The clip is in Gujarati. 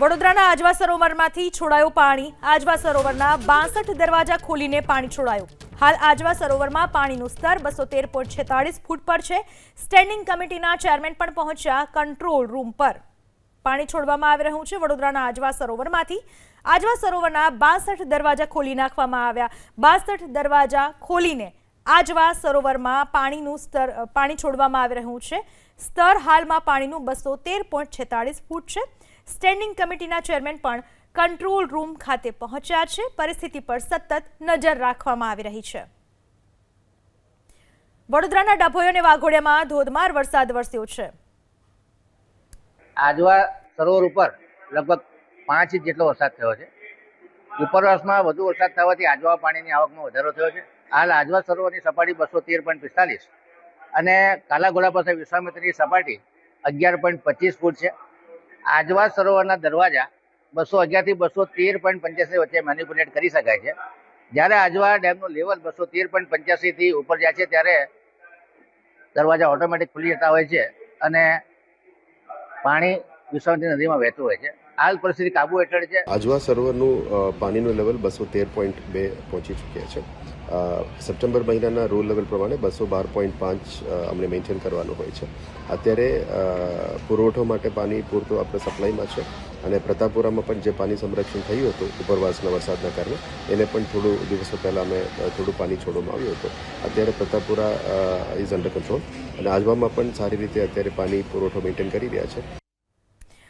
વડોદરાના આજવા સરોવરમાંથી છોડાયું પાણી. આજવા સરોવરના બાસઠ દરવાજા ખોલીને પાણી છોડાયું. હાલ આજવા સરોવરમાં પાણીનું સ્તર બસો તેર પોઈન્ટ છેતાળીસ ફૂટ પર છે. સ્ટેન્ડિંગ કમિટીના ચેરમેન પણ પહોંચ્યા કંટ્રોલ રૂમ પર. પાણી છોડવામાં આવી રહ્યું છે વડોદરાના આજવા સરોવરમાંથી. આજવા સરોવરના બાસઠ દરવાજા ખોલી નાખવામાં આવ્યા. બાસઠ દરવાજા ખોલીને આજવા સરોવરમાં પાણીનું સ્તર પાણી છોડવામાં આવી રહ્યું છે. સ્તર હાલમાં પાણીનું બસો તેર પોઈન્ટ છેતાળીસ ફૂટ છે. સ્ટેન્ડિંગ કમિટીના ચેરમેન પણ કંટ્રોલ રૂમ ખાતે પહોંચ્યા છે. પરિસ્થિતિ પર સતત નજર રાખવામાં આવી રહી છે. વડોદરાના ડભોઈ અને વાઘોડિયામાં ધોધમાર વરસાદ વરસ્યો છે. આજવા સરોવર ઉપર લગભગ પાંચ ઇંચ જેટલો વરસાદ થયો છે. ઉપરવાસમાં વધુ વરસાદ થવાથી આજવા પાણીની આવકમાં વધારો થયો છે. હાલ આજવા સરોવરની સપાટી બસો તેર પોઈન્ટ પિસ્તાલીસ અને કાલાઘોડા પાસે વિશ્વામિત્રની સપાટી અગિયાર પોઈન્ટ પચીસ ફૂટ છે. આજવા સરોવરના દરવાજા બસો અગિયારથી બસો તેર પોઈન્ટ પંચ્યાસી વચ્ચે મેન્યુપ્યુલેટ કરી શકાય છે. જ્યારે આજવા ડેમનું લેવલ બસો તેર પોઈન્ટ પંચ્યાસીથી ઉપર જાય છે, ત્યારે દરવાજા ઓટોમેટિક ખુલી જતા હોય છે અને પાણી વિશ્વામિત્રી નદીમાં વહેતું હોય છે. હાલ પરિસ્થિતિ કાબુ હેઠળ છે. આજવા સરોવરનું પાણીનું લેવલ બસો તેર પોઈન્ટ બે પહોંચી ચૂક્યા છે. સપ્ટેમ્બર મહિનાના રૂલ લેવલ પ્રમાણે બસો બાર પોઈન્ટ પાંચ અમને મેન્ટેન કરવાનું હોય છે. અત્યારે પુરવઠો માટે પાણી પૂરતું આપણે સપ્લાયમાં છે અને પ્રતાપપુરામાં પણ જે પાણી સંરક્ષણ થયું હતું ઉપરવાસના વરસાદના કારણે, એને પણ થોડું દિવસો પહેલાં અમે થોડું પાણી છોડવામાં આવ્યું હતું. અત્યારે પ્રતાપપુરા ઇઝ અંડર કંટ્રોલ અને આજવામાં પણ સારી રીતે અત્યારે પાણી પુરવઠો મેન્ટેન કરી રહ્યા છે.